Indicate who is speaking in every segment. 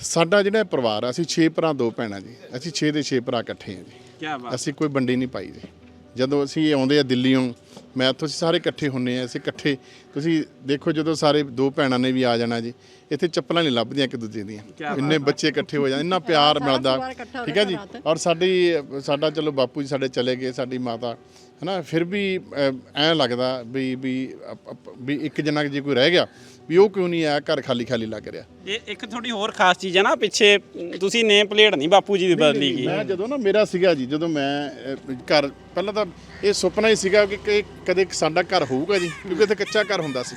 Speaker 1: ਸਾਡਾ ਜਿਹੜਾ ਪਰਿਵਾਰ ਆ ਅਸੀਂ 6 ਭਰਾ ਦੋ ਭੈਣਾਂ ਜੀ। ਅਸੀਂ 6 ਦੇ 6 ਭਰਾ ਇਕੱਠੇ ਆ ਜੀ।
Speaker 2: ਕੀ ਬਾਤ
Speaker 1: ਅਸੀਂ ਕੋਈ ਵੰਡੀ ਨਹੀਂ ਪਾਈ ਜੀ। ਜਦੋਂ ਅਸੀਂ ਆਉਂਦੇ ਆ ਦਿੱਲੀੋਂ ਮੈਂ ਇੱਥੋਂ ਅਸੀਂ ਸਾਰੇ ਇਕੱਠੇ ਹੁੰਨੇ ਆ ਅਸੀਂ ਇਕੱਠੇ ਤੁਸੀਂ ਦੇਖੋ ਜਦੋਂ ਸਾਰੇ ਦੋ ਭੈਣਾਂ ਨੇ ਵੀ ਆ ਜਾਣਾ ਜੀ ਇੱਥੇ ਚੱਪਲਾਂ ਨਹੀਂ ਲੱਭਦੀਆਂ ਇੱਕ ਦੂਜੇ ਦੀਆਂ। ਇੰਨੇ ਬੱਚੇ ਇਕੱਠੇ ਹੋ ਜਾਂਦੇ ਇੰਨਾ ਪਿਆਰ ਮਿਲਦਾ। ਠੀਕ ਹੈ ਜੀ? ਔਰ ਸਾਡੀ ਸਾਡਾ ਚਲੋ ਬਾਪੂ ਜੀ ਸਾਡੇ ਚਲੇ ਗਏ ਸਾਡੀ ਮਾਤਾ ਹਨਾ? ਫਿਰ ਵੀ ਐਂ ਲੱਗਦਾ ਵੀ ਵੀ ਇੱਕ ਜਣਾ ਜੇ ਕੋਈ ਰਹਿ ਗਿਆ ਵੀ ਉਹ ਕਿਉਂ ਨਹੀਂ ਆਇਆ? ਘਰ ਖਾਲੀ ਖਾਲੀ ਲੱਗ ਰਿਹਾ।
Speaker 2: ਇਹ ਇੱਕ ਤੁਹਾਡੀ ਹੋਰ ਖਾਸ ਚੀਜ਼ ਹੈ ਨਾ ਪਿੱਛੇ ਤੁਸੀਂ ਨੇਮ ਪਲੇਟ ਨਹੀਂ ਬਾਪੂ ਜੀ ਦੀ ਬਦਲੀ ਗਈ
Speaker 1: ਮੈਂ ਜਦੋਂ ਨਾ ਮੇਰਾ ਸੀਗਾ ਜੀ ਜਦੋਂ ਮੈਂ ਘਰ ਪਹਿਲਾਂ ਤਾਂ ਇਹ ਸੁਪਨਾ ਹੀ ਸੀਗਾ ਕਿ ਕਿ ਕਦੇ ਸਾਡਾ ਘਰ ਹੋਊਗਾ ਜੀ ਕਿਉਂਕਿ ਇੱਥੇ ਕੱਚਾ ਘਰ ਹੁੰਦਾ ਸੀ।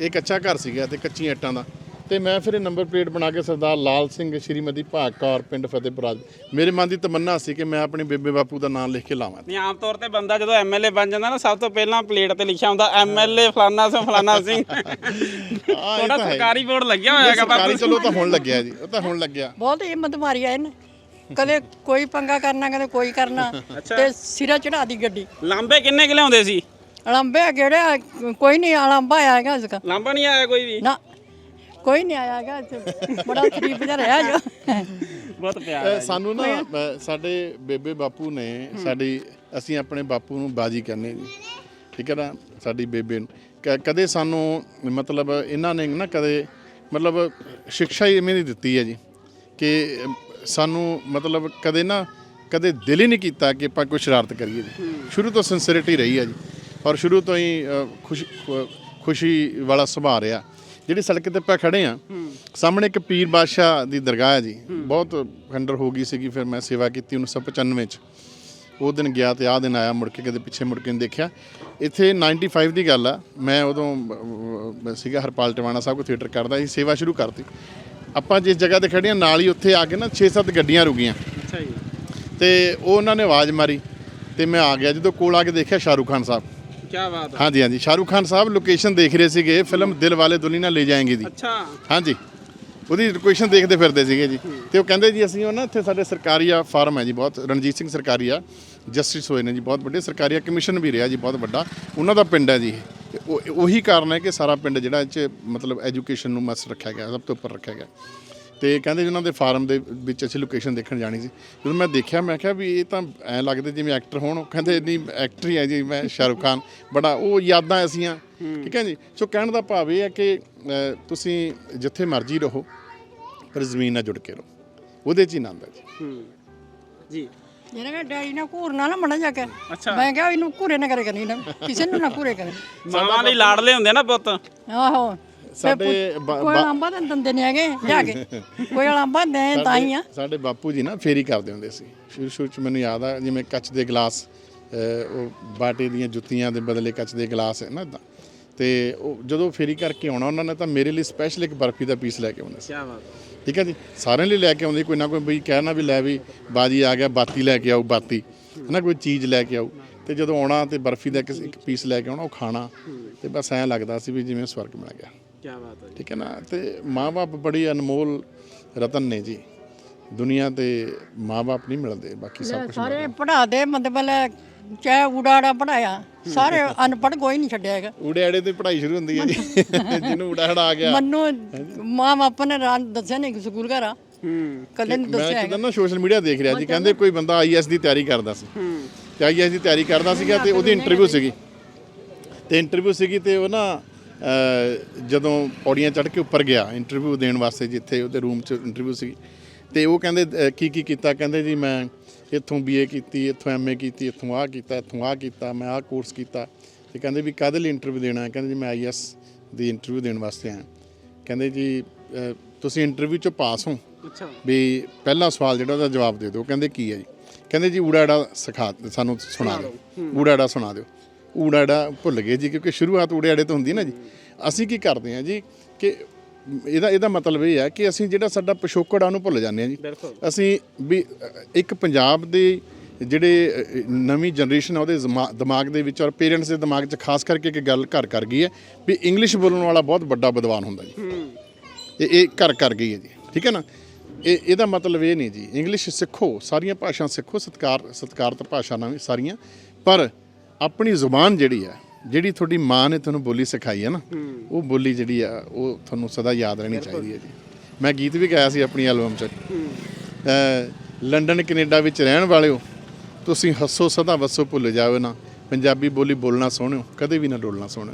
Speaker 1: ਇਹ ਕੱਚਾ ਘਰ ਸੀਗਾ ਤੇ ਕੱਚੀਆਂ ਇੱਟਾਂ ਦਾ। ਤੇ ਮੈਂ ਫਿਰ ਇਹ ਨੰਬਰ ਪਲੇਟ ਬਣਾ ਕੇ ਸਰਦਾਰ ਲਾਲ ਸਿੰਘ ਸ਼੍ਰੀਮਤੀ ਭਾਗ ਕੌਰ ਪਿੰਡ ਫਤਿਹਪੁਰਾ ਮੇਰੇ ਮਨ ਦੀ ਤਮੰਨਾ ਸੀ ਕਿ ਮੈਂ ਆਪਣੇ ਬੇਬੇ ਬਾਪੂ ਦਾ ਨਾਮ ਲਿਖ ਕੇ ਲਾਵਾਂ।
Speaker 2: ਨਹੀਂ ਆਮ ਤੌਰ ਤੇ ਬੰਦਾ ਜਦੋਂ ਐਮਐਲਏ ਬਣ ਜਾਂਦਾ ਨਾ ਸਭ ਤੋਂ ਪਹਿਲਾਂ ਪਲੇਟ ਤੇ ਲਿਖਿਆ ਹੁੰਦਾ ਐਮਐਲਏ ਫਲਾਨਾ ਸਿੰਘ ਫਲਾਨਾ ਸਿੰਘ।
Speaker 1: ਹੈ।
Speaker 2: ਸਰਕਾਰੀ ਬੋਰਡ ਲੱਗਿਆ ਹੋਇਆ ਹੈਗਾ
Speaker 1: ਸਰਕਾਰੀ
Speaker 2: ਬਾਪੂ
Speaker 1: ਚਲੋ ਤਾਂ ਹੁਣ ਲੱਗਿਆ ਜੀ ਉਹ ਤਾਂ ਹੁਣ ਲੱਗਿਆ।
Speaker 3: ਬਹੁਤ ਹਿੰਮਤ ਮਾਰੀ ਆ ਇਹਨੇ। ਕਦੇ ਕੋਈ ਪੰਗਾ ਕਰਨਾ ਕਦੇ ਕੋਈ ਕਰਨਾ। ਤੇ ਸਿਰਾ ਚੜਾ ਦੀ ਗੱਡੀ।
Speaker 2: ਲਾਂਬੇ ਕਿੰਨੇ ਕਿ ਲਿਆਉਂਦੇ ਸੀ?
Speaker 3: ਅਲੰਬੇ ਕਿਹੜੇ ਕੋਈ ਨਹੀਂ ਅਲੰਬਾ ਆਏਗਾ ਇਸਕਾ
Speaker 2: ਲਾਂਬਾ ਨਹੀਂ ਆਇਆ ਕੋਈ ਵੀ?
Speaker 3: ਨਾ ਕੋਈ ਨਹੀਂ ਆਏਗਾ ਇੱਥੇ। ਬੜਾ ਸ਼ਰੀਫ ਜਿਹਾ ਰਿਹਾ ਜੋ।
Speaker 2: ਬਹੁਤ ਪਿਆਰ
Speaker 1: ਅਹ ਸਾਨੂੰ ਨਾ ਸਾਡੇ ਬੇਬੇ ਬਾਪੂ ਨੇ ਸਾਡੀ ਅਸੀਂ ਆਪਣੇ ਬਾਪੂ ਨੂੰ ਬਾਜੀ ਕਰਨੇ ਜੀ। ਠੀਕ ਹੈ ਨਾ? ਸਾਡੀ ਬੇਬੇ ਨੂੰ। ਕ- ਕਦੇ ਸਾਨੂੰ ਮਤਲਬ ਇਹਨਾਂ ਨੇ ਨਾ ਕਦੇ ਮਤਲਬ ਸਿੱਖਿਆ ਹੀ ਇਵੇਂ ਦੀ ਦਿੱਤੀ ਹੈ ਜੀ ਕਿ ਅਮ, ਸਾਨੂੰ ਮਤਲਬ ਕਦੇ ਨਾ ਕਦੇ ਦਿਲ ਹੀ ਨਹੀਂ ਕੀਤਾ ਕਿ ਆਪਾਂ ਕੋਈ ਸ਼ਰਾਰਤ ਕਰੀਏ ਜੀ। ਸ਼ੁਰੂ ਤੋਂ ਸਿੰਸਰਿਟੀ ਰਹੀ ਹੈ ਜੀ। ਔਰ ਸ਼ੁਰੂ ਤੋਂ ਹੀ ਖੁਸ਼ ਖੁ- ਖੁਸ਼ੀ ਵਾਲਾ ਸੁਭਾਅ ਰਿਹਾ। ਜਿਹੜੀ ਸੜਕ ਤੇ ਆਪਾਂ ਖੜੇ ਆ ਸਾਹਮਣੇ ਇੱਕ ਪੀਰ ਬਾਦਸ਼ਾਹ ਦੀ ਦਰਗਾਹ ਹੈ ਜੀ। ਬਹੁਤ ਖੰਡਰ ਹੋ ਗਈ ਸੀਗੀ ਫਿਰ ਮੈਂ ਸੇਵਾ ਕੀਤੀ 1995 ਚ। ਉਹ ਦਿਨ ਗਿਆ ਤੇ ਆਹ ਦਿਨ ਆਇਆ ਮੁੜ ਕੇ ਕਦੇ ਪਿੱਛੇ ਮੁੜ ਕੇ ਨਹੀਂ ਦੇਖਿਆ। ਇੱਥੇ 95 ਦੀ ਗੱਲ ਆ। ਮੈਂ ਉਦੋਂ ਸੀਗਾ ਹਰਪਾਲ ਟਵਾਣਾ ਸਾਹਿਬ ਕੋ ਥੀਏਟਰ ਕਰਦਾ ਸੀ ਸੇਵਾ ਸ਼ੁਰੂ ਕਰਤੀ। ਆਪਾਂ ਜਿਸ ਜਗ੍ਹਾ ਤੇ ਖੜੇ ਆ ਨਾਲ ਹੀ ਉੱਥੇ ਆ ਕੇ ਨਾ 6-7 ਗੱਡੀਆਂ ਰੁਕੀਆਂ।
Speaker 2: ਅੱਛਾ ਜੀ।
Speaker 1: ਤੇ ਉਹ ਉਹਨਾਂ ਨੇ ਆਵਾਜ਼ ਮਾਰੀ। ਤੇ ਮੈਂ ਆ ਗਿਆ ਜਦੋਂ ਕੋਲ ਆ ਕੇ ਦੇਖਿਆ ਸ਼ਾਹਰੁਖ ਖਾਨ ਸਾਹਿਬ।
Speaker 2: ਕੀ ਬਾਤ ਹੈ।
Speaker 1: ਹਾਂਜੀ ਹਾਂਜੀ। ਸ਼ਾਹਰੁਖ ਖਾਨ ਸਾਹਿਬ ਲੋਕੇਸ਼ਨ ਦੇਖ ਰਹੇ ਸੀਗੇ ਫਿਲਮ ਦਿਲ ਵਾਲੇ ਦੁਨੀਆ ਲੈ ਜਾਏਂਗੇ ਦੀ
Speaker 2: ਅੱਛਾ।
Speaker 1: ਹਾਂਜੀ। ਉਹਦੀ ਲੋਕੇਸ਼ਨ ਦੇਖਦੇ ਫਿਰਦੇ ਸੀਗੇ ਜੀ। ਤੇ ਉਹ ਕਹਿੰਦੇ ਜੀ ਅਸੀਂ ਉਹ ਨਾ ਇੱਥੇ ਸਾਡੇ ਸਰਕਾਰੀ ਆ ਫਾਰਮ ਹੈ ਜੀ ਬਹੁਤ ਰਣਜੀਤ ਸਿੰਘ ਸਰਕਾਰੀ ਆ ਜਸਟਿਸ ਹੋਏ ਨੇ ਜੀ ਬਹੁਤ ਵੱਡੇ ਸਰਕਾਰੀ ਕਮਿਸ਼ਨ ਵੀ ਰਿਹਾ ਜੀ ਬਹੁਤ ਵੱਡਾ। ਉਹਨਾਂ ਦਾ ਪਿੰਡ ਹੈ ਜੀ। ਤੇ ਉਹ ਉਹੀ ਕਾਰਨ ਹੈ ਕਿ ਸਾਰਾ ਪਿੰਡ ਜਿਹੜਾ ਇਹ 'ਚ ਮਤਲਬ ਐਜੂਕੇਸ਼ਨ ਨੂੰ ਮਸ ਰੱਖਿਆ ਗਿਆ ਸਭ ਤੋਂ ਉੱਪਰ ਰੱਖਿਆ ਗਿਆ। ਤੇ ਕਹਿੰਦੇ ਉਹਨਾਂ ਦੇ ਫਾਰਮ ਦੇ ਵਿੱਚ ਅਸੀਂ ਲੋਕੇਸ਼ਨ ਦੇਖਣ ਜਾਣੀ ਸੀ। ਜਦੋਂ ਮੈਂ ਦੇਖਿਆ ਮੈਂ ਕਿਹਾ ਵੀ ਇਹ ਤਾਂ ਐ ਲੱਗਦੇ ਜਿਵੇਂ ਐਕਟਰ ਹੋਣ। ਉਹ ਕਹਿੰਦੇ ਨਹੀਂ ਐਕਟਰ ਹੀ ਹੈ ਜੀ ਮੈਂ ਸ਼ਾਹਰੁਖ ਖਾਨ। ਬੜਾ ਉਹ ਯਾਦਾਂ ਐਸੀਆਂ। ਠੀਕ ਹੈ ਜੀ? ਸੋ ਕਹਿਣ ਦਾ ਭਾਵ ਇਹ ਹੈ ਕਿ ਤੁਸੀਂ ਜਿੱਥੇ ਮਰਜ਼ੀ ਰਹੋ ਪਰ ਜ਼ਮੀਨ ਨਾਲ ਜੁੜ ਕੇ ਰਹੋ। ਉਹਦੇ 'ਚ ਹੀ ਆਨੰਦ ਹੈ ਜੀ।
Speaker 2: ਹੂੰ। ਜੀ।
Speaker 3: ਜਿਹਨੇ ਕਹਾ ਡੈਡੀ ਨਾ ਘੂਰਨਾ ਨਾ ਮਣਾ ਜਾ ਕੇ
Speaker 2: ਅੱਛਾ।
Speaker 3: ਮੈਂ ਕਿਹਾ ਇਹਨੂੰ ਘੂਰੇ ਨਾ ਕਰੇ ਕਰਨੀ ਨਾ। ਕਿਸੇ ਨੂੰ ਨਾ ਘੂਰੇ ਕਰੇ।
Speaker 2: ਮਾਵਾਂ ਲਈ ਲਾੜਲੇ ਹੁੰਦੇ ਨਾ ਪੁੱਤ।
Speaker 3: ਆਹੋ।
Speaker 1: ਸਾਡੇ ਬ-
Speaker 3: ਕੋਈ ਅਲੰਬਾ ਤਾਂ ਦੰਦੇ ਨਹੀਂ ਹੈਗੇ ਜਾ ਕੇ। ਕੋਈ ਅਲੰਬਾ ਦੇ ਤਾਂ ਹੀ ਆ।
Speaker 1: ਸਾਡੇ ਬਾਪੂ ਜੀ ਨਾ ਫੇਰੀ ਕਰਦੇ ਹੁੰਦੇ ਸੀ। ਸ਼ੁਰੂ ਸ਼ੁਰੂ ਚ ਮੈਨੂੰ ਯਾਦ ਆ ਜਿਵੇਂ ਕੱਚ ਦੇ ਗਲਾਸ ਉਹ ਬਾਟੇ ਦੀਆਂ ਜੁੱਤੀਆਂ ਦੇ ਬਦਲੇ ਕੱਚ ਦੇ ਗਲਾਸ ਹੈ ਨਾ ਇਦਾਂ ਤੇ ਉਹ ਜਦੋਂ ਫੇਰੀ ਕਰਕੇ ਆਉਣਾ ਉਹਨਾਂ ਨੇ ਤਾਂ ਮੇਰੇ ਲਈ ਸਪੈਸ਼ਲ ਇੱਕ ਬਰਫੀ ਦਾ ਪੀਸ ਲੈ ਕੇ ਆਉਣਾ ਸੀ।
Speaker 2: ਕੀ ਬਾਤ
Speaker 1: ਠੀਕ ਹੈ ਜੀ? ਸਾਰਿਆਂ ਲਈ ਲੈ ਕੇ ਆਉਂਦੇ ਕੋਈ ਨਾ ਕੋਈ ਬਈ ਕਹਿਣਾ ਵੀ ਲੈ ਵੀ ਬਾਜੀ ਆ ਗਿਆ ਬਾਤੀ ਲੈ ਕੇ ਆਓ ਬਾਤੀ। ਹਨਾ ਕੋਈ ਚੀਜ਼ ਲੈ ਕੇ ਆਓ। ਤੇ ਜਦੋਂ ਆਉਣਾ ਤੇ ਬਰਫੀ ਦਾ ਇੱਕ ਇੱਕ ਪੀਸ ਲੈ ਕੇ ਆਉਣਾ ਉਹ ਖਾਣਾ। ਤੇ ਬਸ ਐਂ ਲੱਗਦਾ ਸੀ ਵੀ ਜਿਵੇਂ ਸਵਰਗ ਮਿਲ ਗਿਆ।
Speaker 2: ਕੀ ਬਾਤ ਹੈ
Speaker 1: ਠੀਕ ਹੈ ਨਾ? ਤੇ ਮਾਪੇ ਬੜੀ ਅਨਮੋਲ ਰਤਨ ਨੇ ਜੀ। ਦੁਨੀਆ ਤੇ ਮਾਪੇ ਨਹੀਂ ਮਿਲਦੇ ਬਾਕੀ ਸਭ ਕੁਝ
Speaker 3: ਸਾਰੇ ਪੜਾ ਦੇ ਮਤਲਬ ਚਾਹੇ ਉਡਾੜਾ ਪੜਾਇਆ ਸਾਰੇ ਅਨਪੜ੍ਹ ਕੋਈ ਨਹੀਂ ਛੱਡਿਆ ਹੈਗਾ।
Speaker 1: ਆੜੇ ਤੋਂ ਹੀ ਪੜ੍ਹਾਈ ਸ਼ੁਰੂ ਹੁੰਦੀ ਹੈ ਜੀ। ਜਿਹਨੂੰ ਹੜਾ ਆ ਗਿਆ।
Speaker 3: ਮੈਨੂੰ ਮਾਂ ਬਾਪ ਨੇ ਰਾਂ ਦੱਸਿਆ ਨਹੀਂ ਸਕੂਲ ਘਰ ਆ।
Speaker 2: ਹੂੰ।
Speaker 3: ਕਦੇ ਨਹੀਂ
Speaker 1: ਮੈਂ
Speaker 3: ਦੱਸਿਆ
Speaker 1: ਇੱਕ ਦਿਨ ਨਾ ਸੋਸ਼ਲ ਮੀਡੀਆ ਦੇਖ ਰਿਹਾ ਜੀ। ਕਹਿੰਦੇ ਕੋਈ ਬੰਦਾ ਆਈਐਸ ਦੀ ਤਿਆਰੀ ਕਰਦਾ ਸੀ। ਤੇ ਆਈਐਸ ਦੀ ਤਿਆਰੀ ਕਰਦਾ ਸੀਗਾ ਤੇ ਉਹਦੀ ਇੰਟਰਵਿਊ ਸੀਗੀ। ਤੇ ਇੰਟਰਵਿਊ ਸੀਗੀ ਤੇ ਉਹ ਨਾ ਜਦੋਂ ਪੌੜੀਆਂ ਚੜ੍ਹ ਕੇ ਉੱਪਰ ਗਿਆ ਇੰਟਰਵਿਊ ਦੇਣ ਵਾਸਤੇ ਜਿੱਥੇ ਉਹਦੇ ਰੂਮ 'ਚ ਇੰਟਰਵਿਊ ਸੀਗੀ ਤੇ ਉਹ ਕਹਿੰਦੇ ਕੀ ਕੀ ਕੀਤਾ? ਕਹਿੰਦੇ ਜੀ ਮੈਂ ਇੱਥੋਂ ਬੀਏ ਕੀਤੀ ਇੱਥੋਂ ਐਮਏ ਕੀਤੀ ਇੱਥੋਂ ਆਹ ਕੀਤਾ ਇੱਥੋਂ ਆਹ ਕੀਤਾ ਮੈਂ ਆਹ ਕੋਰਸ ਕੀਤਾ। ਤੇ ਕਹਿੰਦੇ ਵੀ ਕਾਹਦੇ ਲਈ ਇੰਟਰਵਿਊ ਦੇਣਾ ਕਹਿੰਦੇ ਜੀ ਮੈਂ ਆਈਐਸ ਦੀ ਇੰਟਰਵਿਊ ਦੇਣ ਵਾਸਤੇ ਆਇਆ। ਕਹਿੰਦੇ ਜੀ ਤੁਸੀਂ ਇੰਟਰਵਿਊ 'ਚੋਂ ਪਾਸ ਹੋ।
Speaker 2: ਅੱਛਾ।
Speaker 1: ਵੀ ਪਹਿਲਾ ਸਵਾਲ ਜਿਹੜਾ ਉਹਦਾ ਜਵਾਬ ਦੇ ਦਿਓ। ਕਹਿੰਦੇ ਕੀ ਹੈ ਜੀ? ਕਹਿੰਦੇ ਜੀ ਊੜਾੜਾ ਸਿਖਾ ਸਾਨੂੰ ਸੁਣਾ ਦਿਓ। ਊੜਾੜਾ ਸੁਣਾ ਦਿਓ। ਊੜਾੜਾ ਭੁੱਲ ਗਏ ਜੀ ਕਿਉਂਕਿ ਸ਼ੁਰੂਆਤ ਊੜਾੜੇ ਤੋਂ ਹੁੰਦੀ ਹੈ ਨਾ ਜੀ। ਅਸੀਂ ਕੀ ਕਰਦੇ ਹਾਂ ਜੀ ਕਿ ਇਹਦਾ ਇਹਦਾ ਮਤਲਬ ਇਹ ਹੈ ਕਿ ਅਸੀਂ ਜਿਹੜਾ ਸਾਡਾ ਪਿਛੋਕੜ ਆ ਉਹਨੂੰ ਭੁੱਲ ਜਾਂਦੇ ਹਾਂ ਜੀ। ਅਸੀਂ ਵੀ ਇੱਕ ਪੰਜਾਬ ਦੇ ਜਿਹੜੇ ਨਵੀਂ ਜਨਰੇਸ਼ਨ ਆ ਉਹਦੇ ਦਿਮਾਗ ਦੇ ਵਿੱਚ ਔਰ ਪੇਰੈਂਟਸ ਦੇ ਦਿਮਾਗ 'ਚ ਖਾਸ ਕਰਕੇ ਇੱਕ ਗੱਲ ਘਰ ਕਰ ਗਈ ਹੈ ਵੀ ਇੰਗਲਿਸ਼ ਬੋਲਣ ਵਾਲਾ ਬਹੁਤ ਵੱਡਾ ਵਿਦਵਾਨ ਹੁੰਦਾ ਜੀ। ਇਹ ਇਹ ਘਰ ਕਰ ਗਈ ਹੈ ਜੀ ਠੀਕ ਹੈ ਨਾ? ਇਹ ਇਹਦਾ ਮਤਲਬ ਇਹ ਨਹੀਂ ਜੀ ਇੰਗਲਿਸ਼ ਸਿੱਖੋ ਸਾਰੀਆਂ ਭਾਸ਼ਾ ਸਿੱਖੋ ਸਤਕਾਰ ਸਤਕਾਰਤ ਭਾਸ਼ਾ ਨਾਲ ਵੀ ਸਾਰੀਆਂ ਪਰ ਆਪਣੀ ਜ਼ੁਬਾਨ ਜਿਹੜੀ ਹੈ ਜਿਹੜੀ ਤੁਹਾਡੀ ਮਾਂ ਨੇ ਤੁਹਾਨੂੰ ਬੋਲੀ ਸਿਖਾਈ ਹੈ ਨਾ ਉਹ ਬੋਲੀ ਜਿਹੜੀ ਆ ਉਹ ਤੁਹਾਨੂੰ ਸਦਾ ਯਾਦ ਰਹਿਣੀ ਚਾਹੀਦੀ ਹੈ ਜੀ। ਮੈਂ ਗੀਤ ਵੀ ਗਾਇਆ ਸੀ ਆਪਣੀ ਐਲਬਮ 'ਚ। ਅ, ਲੰਡਨ ਕੈਨੇਡਾ ਵਿੱਚ ਰਹਿਣ ਵਾਲਿਓ ਤੁਸੀਂ ਹੱਸੋ ਸਦਾ ਵਸੋ ਭੁੱਲ ਜਾਓ ਨਾ। ਪੰਜਾਬੀ ਬੋਲੀ ਬੋਲਣਾ ਸੋਹਣਿਓ ਕਦੇ ਵੀ ਨਾ ਡੋਲਣਾ ਸੋਹਣਿਓ।